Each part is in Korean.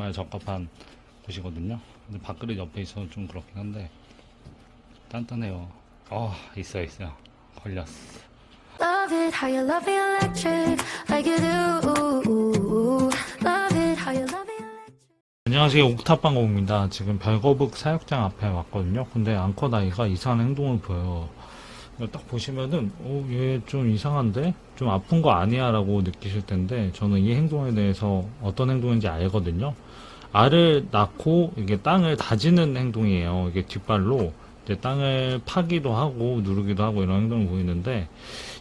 정말 적합한 곳이거든요. 근데 밥그릇 옆에 있어서 좀 그렇긴 한데 단단해요. 어, 있어 있어요. 걸렸어. Love it how you love me electric like you do. Love it how you love me electric. 안녕하세요. 옥탑방공입니다. 지금 별거북 사육장 앞에 왔거든요. 근데 앙컷 아이가 이상한 행동을 보여요. 딱 보시면은, 어, 얘 좀 이상한데? 좀 아픈 거 아니야? 라고 느끼실 텐데, 저는 이 행동에 대해서 어떤 행동인지 알거든요. 알을 낳고, 이게 땅을 다지는 행동이에요. 이게 뒷발로, 이제 땅을 파기도 하고, 누르기도 하고, 이런 행동을 보이는데,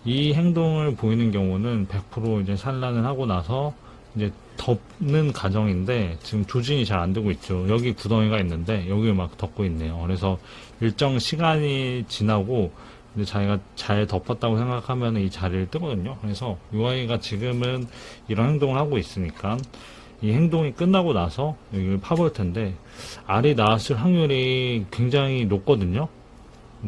이 행동을 보이는 경우는 100% 이제 산란을 하고 나서, 이제 덮는 과정인데 지금 조진이 잘 안 되고 있죠. 여기 구덩이가 있는데 여기 막 덮고 있네요. 그래서 일정 시간이 지나고 이제 자기가 잘 덮었다고 생각하면 이 자리를 뜨거든요. 그래서 이 아이가 지금은 이런 행동을 하고 있으니까 이 행동이 끝나고 나서 여기를 파볼 텐데 알이 나왔을 확률이 굉장히 높거든요.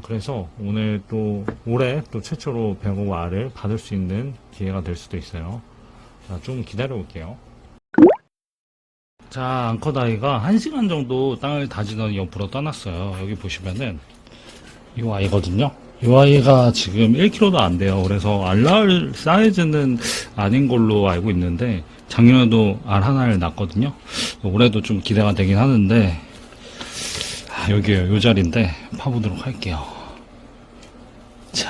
그래서 오늘 또 올해 또 최초로 배고 알을 받을 수 있는 기회가 될 수도 있어요. 자, 좀 기다려 볼게요. 자, 앙컷아이가 1시간 정도 땅을 다지던 옆으로 떠났어요. 여기 보시면은, 이 아이거든요. 이 아이가 지금 1kg도 안 돼요. 그래서 알 낳을 사이즈는 아닌 걸로 알고 있는데, 작년에도 알 하나를 낳았거든요. 올해도 좀 기대가 되긴 하는데, 아, 여기에요. 요 자리인데, 파보도록 할게요. 자,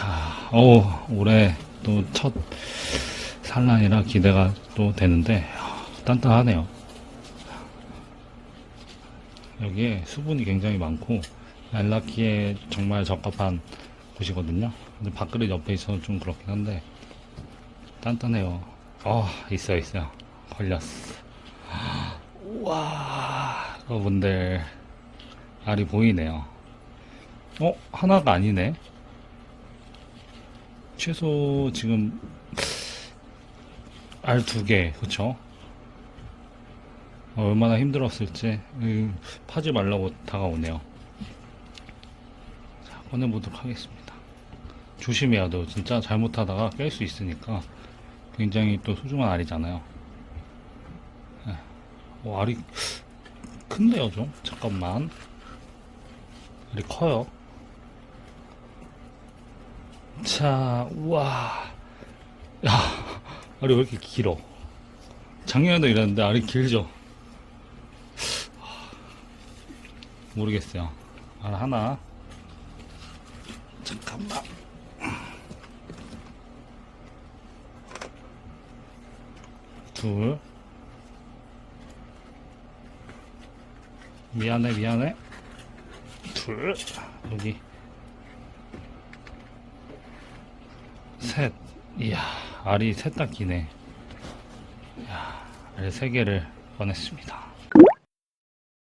어 올해 또 첫 산란이라 기대가 또 되는데, 아, 단단하네요. 여기에 수분이 굉장히 많고 알 낳기에 정말 적합한 곳이거든요. 근데 밥그릇 옆에 있어서 좀 그렇긴 한데 단단해요. 어, 있어요, 있어요. 걸렸어. 우와, 여러분들 알이 보이네요. 어, 하나가 아니네. 최소 지금 알 두 개, 그쵸? 어, 얼마나 힘들었을지 음, 파지 말라고 다가오네요. 자, 꺼내보도록 하겠습니다. 조심해야 돼요. 진짜 잘못하다가 깰 수 있으니까 굉장히 또 소중한 알이잖아요. 네. 어, 알이 큰데요, 좀? 잠깐만. 알이 커요. 자, 우와. 야, 알이 왜 이렇게 길어? 작년에도 이랬는데 알이 길죠? 모르겠어요. 알 하나. 잠깐만. 둘. 미안해, 미안해. 둘. 여기. 셋. 이야, 알이 셋다 기네. 이야, 알 세 개를 꺼냈습니다.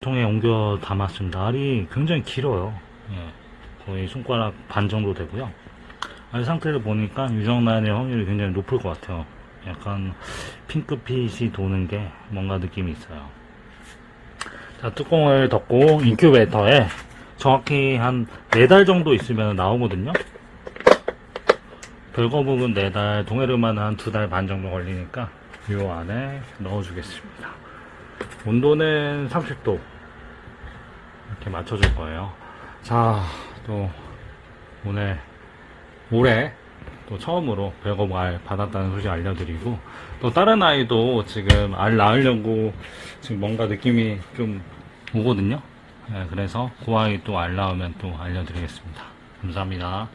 통에 옮겨 담았습니다. 알이 굉장히 길어요. 예, 거의 손가락 반 정도 되고요. 알 상태를 보니까 유정란의 확률이 굉장히 높을 것 같아요. 약간 핑크빛이 도는 게 뭔가 느낌이 있어요. 자, 뚜껑을 덮고 인큐베이터에 정확히 한 4달 정도 있으면 나오거든요. 별거북은 4달, 동해르마는 한 2달 반 정도 걸리니까 요 안에 넣어주겠습니다. 온도는 30도 이렇게 맞춰줄 거예요. 자, 또 오늘 올해 또 처음으로 별거 알 받았다는 소식 알려드리고 또 다른 아이도 지금 알 낳으려고 지금 뭔가 느낌이 좀 오거든요. 네, 그래서 그 아이 또 알 낳으면 또 알려드리겠습니다. 감사합니다.